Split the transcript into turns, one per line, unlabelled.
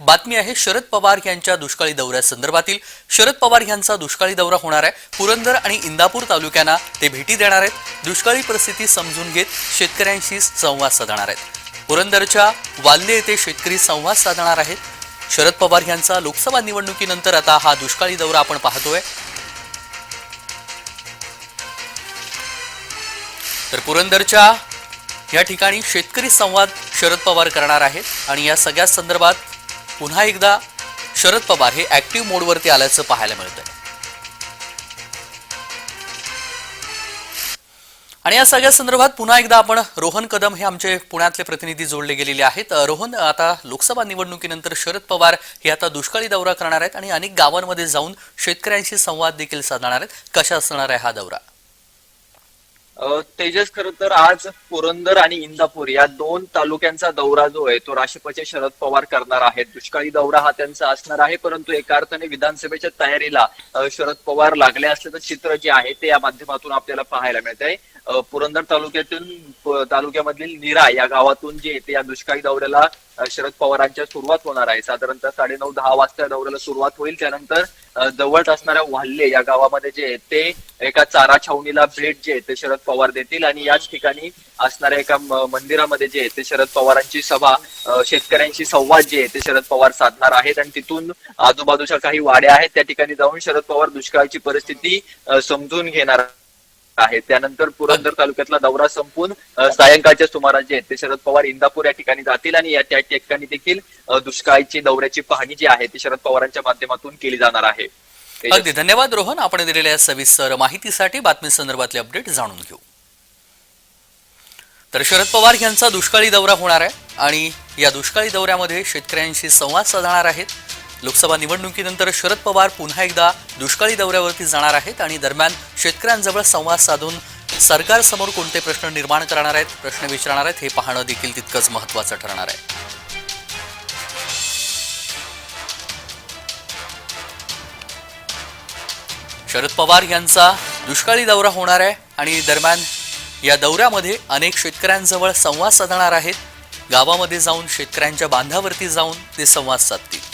बातमी आहे शरद पवार यांच्या दुष्काळी दौऱ्यासंदर्भातील शरद पवार यांचा दुष्काळी दौरा होणार आहे. पुरंदर आणि इंदापूर तालुक्यांना ते भेटी देणार आहेत. दुष्काळी परिस्थिती समजून घेत शेतकऱ्यांशी संवाद साधणार आहेत. पुरंदरच्या वाल्ले येथे शेतकरी संवाद साधणार आहेत. शरद पवार यांचा लोकसभा निवडणुकीनंतर आता हा दुष्काळी दौरा आपण पाहतोय. तर पुरंदरच्या या ठिकाणी शेतकरी संवाद शरद पवार करणार आहेत. आणि या सगळ्या संदर्भात पुन्हा एकदा शरद पवार हे ऍक्टिव्ह मोडवरती आल्याचं पाहायला मिळतंय. आणि या सगळ्या संदर्भात पुन्हा एकदा आपण रोहन कदम हे आमचे पुण्यातले प्रतिनिधी जोडले गेलेले आहेत. रोहन आता लोकसभा निवडणुकीनंतर शरद पवार हे आता दुष्काळी दौरा करणार आहेत आणि अनेक गावांमध्ये जाऊन शेतकऱ्यांशी संवाद देखील साधणार आहेत. कशा असणार आहे हा दौरा?
तेजस खर तर आज पुरंदर आणि इंदापूर या दोन तालुक्यांचा दौरा जो आहे तो राष्ट्रपती शरद पवार करणार आहेत. दुष्काळी दौरा हा त्यांचा असणार आहे परंतु एका अर्थाने विधानसभेच्या तयारीला शरद पवार लागले असल्याचं चित्र जे आहे ते या माध्यमातून आपल्याला पाहायला मिळत आहे पुरंदर तालुक्यातून तालुक्यामधील निरा या गावातून जे ते या दुष्काळी दौऱ्याला शरद पवारांच्या सुरुवात होणार आहे. साधारणतः साडेनऊ दहा वाजता दौऱ्याला सुरुवात होईल. त्यानंतर जवळच जवळ असणाऱ्या वाल्हे या गावामध्ये जे आहे ते एका चारा छावणीला भेट जे आहे ते शरद पवार देतील. आणि याच ठिकाणी असणाऱ्या एका मंदिरामध्ये जे आहे ते शरद पवारांची सभा शेतकऱ्यांशी संवाद जे आहे ते शरद पवार साधणार आहेत. आणि तिथून आजूबाजूच्या काही वाड्या आहेत त्या ठिकाणी जाऊन शरद पवार दुष्काळाची परिस्थिती समजून घेणार आहे. त्यानंतर पुरंदर तालुक्यातला दौरा संपून सायंकाळच्या सुमारास जे आहेत ते शरद पवार इंदापूर या ठिकाणी जातील आणि या त्या ठिकाणी देखील दुष्काळाची दौऱ्याची पाहणी जी आहे ती शरद पवारांच्या माध्यमातून केली जाणार आहे.
अगदी धन्यवाद रोहन. आपण दिलेल्या सविस्तर माहितीसाठी बातमी संदर्भातले अपडेट जाणून घेऊ. तर शरद पवार यांचा दुष्काळी दौरा होणार आहे आणि या दुष्काळी दौऱ्यामध्ये शेतकऱ्यांशी संवाद साधणार आहेत. लोकसभा निवडणुकीनंतर शरद पवार पुन्हा एकदा दुष्काळी दौऱ्यावरती जाणार आहेत आणि दरम्यान शेतकऱ्यांजवळ संवाद साधून सरकारसमोर कोणते प्रश्न निर्माण करणार आहेत प्रश्न विचारणार आहेत हे पाहणं देखील तितकंच महत्त्वाचं ठरणार आहे. शरद पवार यांचा दुष्काळी दौरा होणार आहे आणि दरम्यान या दौऱ्यामध्ये अनेक शेतकऱ्यांजवळ संवाद साधणार आहेत. गावामध्ये जाऊन शेतकऱ्यांच्या बांधावरती जाऊन ते संवाद साधतील.